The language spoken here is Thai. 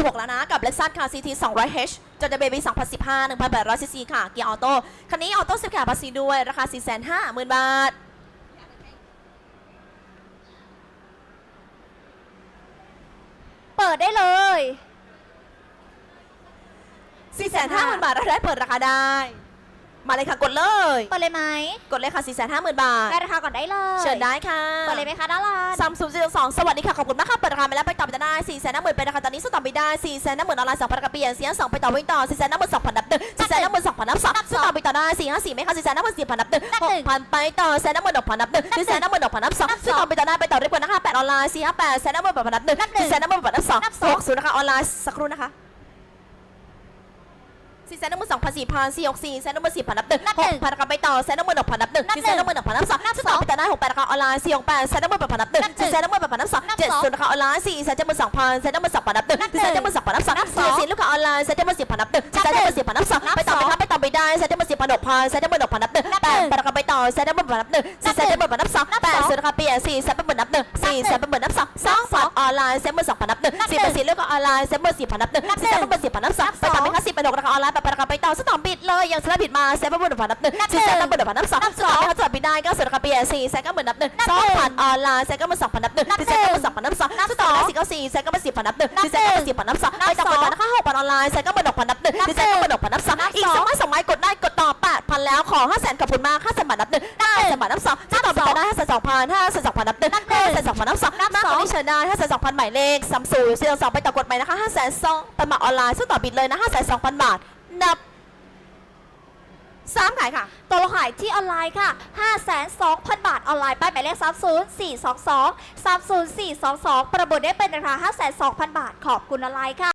16แล้วนะ กับ Lexus ค่ะ CT 200H จดทะเบียนปี2015 1,800 cc ค่ะ เกียร์ออโต้ คันนี้ออโต้เซฟแคร์ภาษีด้วย ราคา 450,000 บาท เปิดได้เลย 450,000 บาทเราได้เปิดราคาได้ มาเลยค่ะกดเลย เปิดเลยไหมกดเลยค่ะ450,000บาท ได้ราคาก่อนได้เลยเชิญได้ค่ะเปิดเลยไหมคะด้านล่างซัมซุงสองสวัสดีค่ะ ขอบคุณมากค่ะ เปิดราคาไปแล้วไปต่อไปได้สี่แสนห้าหมื่นไปราคาตอนนี้สู้ต่อไปได้สี่แสนห้าหมื่นออนไลน์สองพันกระเปียนเสียงสองไปต่อวิ่งต่อสี่แสนห้าหมื่นสองพันนับหนึ่งสี่แสนห้าหมื่นสองพันนับสองสู้ต่อไปต่อได้สี่ห้าสี่ไม่ค่ะสี่แสนห้าหมื่นสี่พันนับหนึ่งหกพันไปต่อแสนห้าหมื่นหกพันนับหนึ่งสี่แสนห้าหมื่นหกพันนับสองสู้ต่อไปต่อได้ไปต่อเรียบร้อยนะคะแปดออนไลน์สี่ห้าแปดแสนห้าหมื่นแปดพันนับหนึ่งสี่แสนห้าหมื่นแปดนับสองหกศูนย์นะคะออนไลน์สักครู่นะคะ สี่แสนหนึ่งหมื่นสองพันสี่พันสี่หกสี่แสนหนึ่งหมื่นสี่พันนับหนึ่งหกพันกลับไปต่อแสนหนึ่งหมื่นหกพันนับหนึ่งสี่แสนหนึ่งหมื่นหกพันนับสองสู้ต่อไปต่อได้หกแปดราคาออนไลน์สี่หกแปดแสนหนึ่งหมื่นแปดพันนับหนึ่งสี่แสนหนึ่งหมื่นแปดพันนับสองเจ็ดศูนย์ราคาออนไลน์สี่แสนเจ็ดหมื่นสองพันแสนเจ็ดหมื่นสองพันนับหนึ่งสี่แสนเจ็ดหมื่นสองพันนับสองสี่สี่ลูกค้าออนไลน์แสนเจ็ดหมื่นสี่พันนับหนึ่งสี่แสนเจ็ดหมื่นสี่พันนับสองไปต่อไปครับ ไปต่อไปได้แสนเจ็ดหมื่นสี่พันหกพันแสนเจ็ดหมื่นหกพันนับหนึ่งแปดแปดราคาไปต่อแสนเจ็ดหมื่นแปดพันนับหนึ่งสี่แสนเจ็ดหมื่นแปดนับสองแปดศูนย์ราคาเปลี่ยนสี่แสนเป็นหมื่นนับหนึ่งสี่แสนเป็นหมื่นนับสองสองสองออนไลน์แสนหมื่นสองพันนับหนึ่งสี่เป็นสี่ลูกค้าออนไลน์แสนหมื่นสี่พันนับหนึ่งสี่แสนเป็นหมื่นสี่พันนับสองไปต่อไปครับสี่เป็นหกราคาออนไลน์แปดแปดราคาไปต่อสตอมบิดเลยยังสลับบิดมาแสนเป็นหมื่นพันนับหนึ่งสี่แสนเป็นหมื่นพันนับสองสองเขาจับบิดได้ก็สุดราคาเปลี่ยนสี่แสนก็หมื่นนับหนึ่งสองพันออนไลน์แสนก็หมื่นสองพันนับหนึ่งสี่แสนก็หมื่นสองพันนับสองสตอมสี่เก้าสี่แสนก็หมื่นสี่พันนับหนึ่งสี่แสนก็หมื่นสี่พันนับสองไปต่อไปนะคะ ฉันออนไลน์แสนก็หมื่นหกพันนับหนึ่งสี่แสนก็มื่นหกพันนับสองอีกสองไม้สองไม้กดได้กดต่อแปดพันแล้วขอห้าแสนขอบคุณมากห้าแสนบาทนับหนึ่งห้าแสนบาทนับสองถ้าต่อไปต่อได้ห้าแสนสองพันห้าแสนสองพันนับหนึ่งห้าแสนสองพันนับสองมากกว่านี้เชิญได้ห้าแสนสองพันหมายเลขซัมซุงสี่สองไปต่อกดใหม่นะคะห้าแสนสองไปมาออนไลน์สู้ต่อบิดเลยนะห้าแสนสองพันบาทนับสามขายค่ะ ตัวเราขายที่ออนไลน์ค่ะ52,000 บาทออนไลน์ป้ายหมายเลข 30422 30422 ประมูลได้เป็นราคา52,000 บาท ขอบคุณออนไลน์ค่ะ